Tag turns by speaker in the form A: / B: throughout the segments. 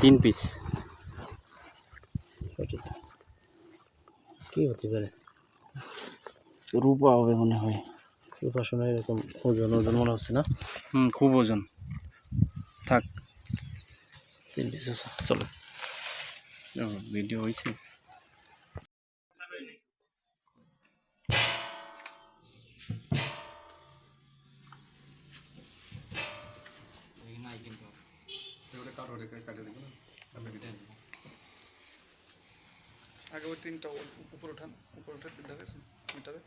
A: তিন পিস কি হতে পারে? রূপা হবে মনে হয়। রূপা শুনে এরকম ওজন ওজন মনে হচ্ছে না?
B: হুম খুব ওজন। থাক।
A: তিন পিস আছে চলো।
B: ভিডিও হয়েছে
C: আগে ওই তিনটা উপর উঠান উপর উঠে মিটারে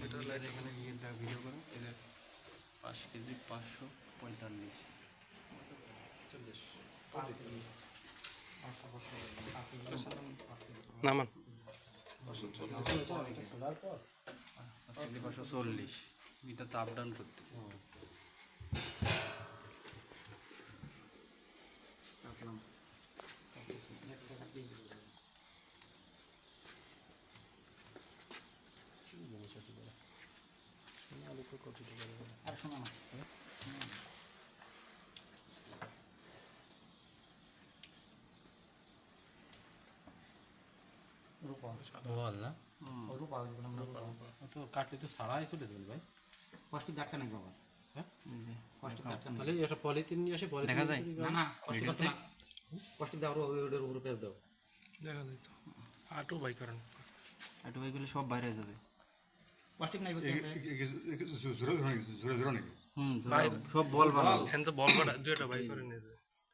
C: মিটার লাইট
B: এখানে গিয়ে দেখ ভিডিও করো। এদের পাঁচ কেজি পাঁচশো পঁয়তাল্লিশ।
C: নামান।
B: পাঁচশো চল্লিশ। এটা তো আপ ডাউন করতেছে। রাখলাম
A: বল না ও তো কাটলে তো সারাই চলে যাবে ভাই
D: কষ্টের দাগটা নাকি বাবা
A: হ্যাঁ
D: কষ্টের দাগটা নেই
A: তাহলে এটা পলিথিন নিয়ে আসে পলিথিন
B: দেখা যায়?
D: না কষ্ট ওটার উপরে পেঁচ দাও
C: দেখা যায় তো আটও বাই করেন
B: সব বাইরে হয়ে যাবে।
D: কষ্টিক নাই বলতে
B: হুম সব বল
C: এখানে তো বল কটা দুইটা করে নিয়ে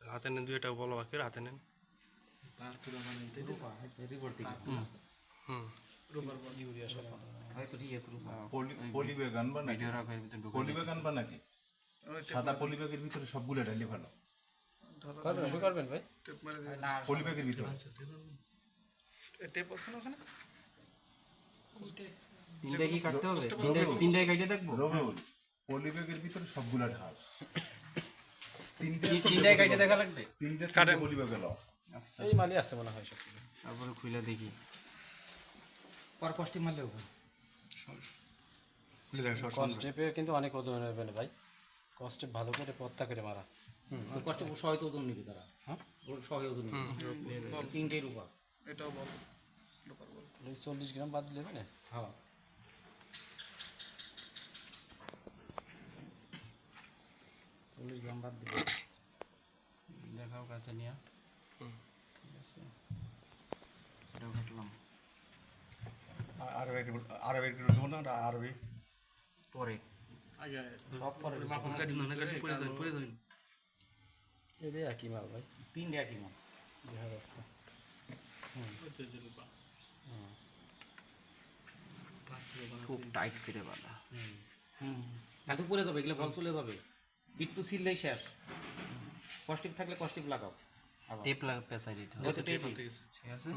C: হাতে নেন দুইটা বল বাকি হাতে নেন
B: ভিতরে
E: সাদা পলিব্যাগের সবগুলো ঢাইলে ভালো
A: করবেন করবেন ভাই
E: পলিব্যাগের ভিতরে
C: টেপ আছে না ওখানে
D: কি কাটতে হবে? কাটে দেখব
E: রবিউল পলিব্যাগের ভিতরে সবগুলো ঢাল। তিনটে
D: তিনটায় কাটে দেখা লাগবে?
E: তিনটে
C: কাটেন।
E: পলিব্যাগ এলো
A: এই মালি আছে মনে হয় সব
B: তারপরে খুলে দেখি।
D: পর কষ্টিক মারলে হবে।
A: কস্টেপে কিন্তু অনেক ওজন হবে না ভাই। কস্টেপ ভালো করে পত্তা করে মারা।
D: কষ্ট সহায়তা ওজন নিবি তারা।
A: হ্যাঁ?
D: সহায় ওজন নিবি। তিনটাই রূপা।
C: এটাও বল।
A: চল্লিশ গ্রাম বাদ দিলে
D: হ্যাঁ চল্লিশ গ্রাম বাদ দিবি
B: দেখাও কাছে নিয়ে ঠিক আছে এটাও কাটলাম
E: আরবি আরবি রসুন না আরবি
B: পরে
D: সব পরে
C: কাটি না কাটি পরে দেন পরে দেন
A: এটাই একই মাল ভাই
D: তিনটে একই মাল
A: দেখা যাচ্ছে
B: খুব টাইট করে বাঁধা
D: হুম এত পরে যাবে এগুলো বল চলে যাবে একটু ছিললেই শেষ কষ্টিক থাকলে কষ্টিক লাগাও। আবার।
B: টেপ লাগা পেঁচাই দিতে হবে।
D: ওই তো টেপই।
B: ঠিক আছে?